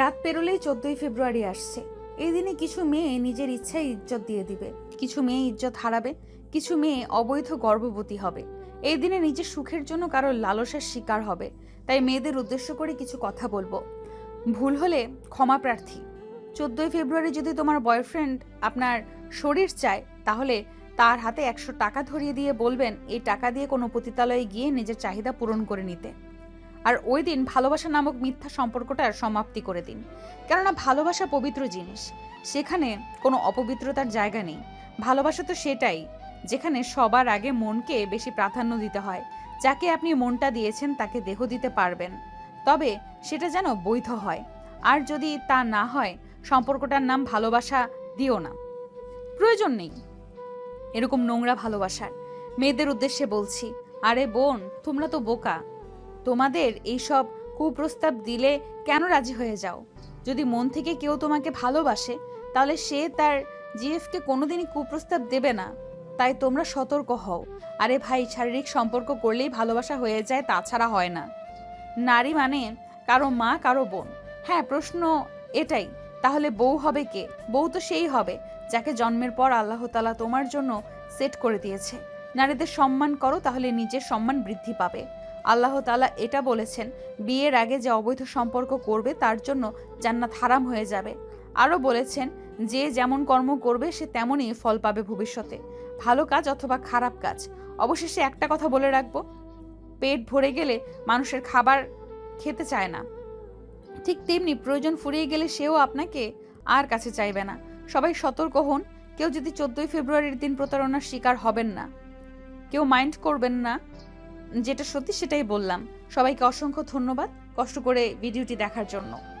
রাত পেরোলেই চোদ্দই ফেব্রুয়ারি আসছে। এই দিনে কিছু মেয়ে নিজের ইচ্ছায় ইজ্জত দিয়ে দিবে। কিছু মেয়ে ইজ্জত হারাবে, কিছু মেয়ে অবৈধ গর্ভবতী হবে। এই দিনে নিজের সুখের জন্য কারোর লালসার শিকার হবে। তাই মেয়েদের উদ্দেশ্য করে কিছু কথা বলব। ভুল হলে ক্ষমা প্রার্থী। চোদ্দই ফেব্রুয়ারি যদি তোমার বয়ফ্রেন্ড আপনার শরীর চায়, তাহলে তার হাতে একশো টাকা ধরিয়ে দিয়ে বলবেন, এই টাকা দিয়ে কোনো পতিতালয়ে গিয়ে নিজের চাহিদা পূরণ করে নিতে। আর ওই দিন ভালোবাসা নামক মিথ্যা সম্পর্কটার সমাপ্তি করে দিন। কেননা ভালোবাসা পবিত্র জিনিস, সেখানে কোনো অপবিত্রতার জায়গা নেই। ভালোবাসা তো সেটাই, যেখানে সবার আগে মনকে বেশি প্রাধান্য দিতে হয়, যাকে আপনি মনটা দিয়েছেন তাকে দেহ দিতে পারবেন। তবে সেটা যেন বৈধ হয়, আর যদি তা না হয়, সম্পর্কটার নাম ভালোবাসা দিও না। প্রয়োজন নেই। এরকম নোংরা ভালোবাসার, মেয়েদের উদ্দেশ্যে বলছি, আরে বোন, তোমরা তো বোকা। তোমাদের এইসব কুপ্রস্তাব দিলে কেন রাজি হয়ে যাও? যদি মন থেকে কেউ তোমাকে ভালোবাসে, তাহলে সে তার জিএফকে কোনোদিনই কুপ্রস্তাব দেবে না। তাই তোমরা সতর্ক হও। আরে ভাই, শারীরিক সম্পর্ক করলেই ভালোবাসা হয়ে যায়, তাছাড়া হয় না। নারী মানে কারও মা, কারও বোন। হ্যাঁ প্রশ্ন এটাই। তাহলে বউ হবে কে? বউ তো সেই হবে, যাকে জন্মের পর আল্লাহ তালা তোমার জন্য সেট করে দিয়েছে। নারীদের সম্মান করো, তাহলে নিজের সম্মান বৃদ্ধি পাবে। আল্লাহ তালা এটা বলেছেন, বিয়ের আগে যে অবৈধ সম্পর্ক করবে তার জন্য জান্নাত হারাম হয়ে যাবে। আরও বলেছেন, যে যেমন কর্ম করবে সে তেমনই ফল পাবে ভবিষ্যতে। ভালো কাজ অথবা খারাপ কাজ। অবশেষে একটা কথা বলে রাখব, পেট ভরে গেলে মানুষের খাবার খেতে চায় না। ঠিক তেমনি প্রয়োজন ফুরিয়ে গেলে সেও আপনাকে আর কাছে চাইবে না। সবাই সতর্ক হন, কেউ যদি চোদ্দই ফেব্রুয়ারির দিন প্রতারণার শিকার হবেন না। কেউ মাইন্ড করবেন না যেটা সত্যি সেটাই বললাম। সবাইকে অসংখ্য ধন্যবাদ কষ্ট করে ভিডিওটি দেখার জন্য।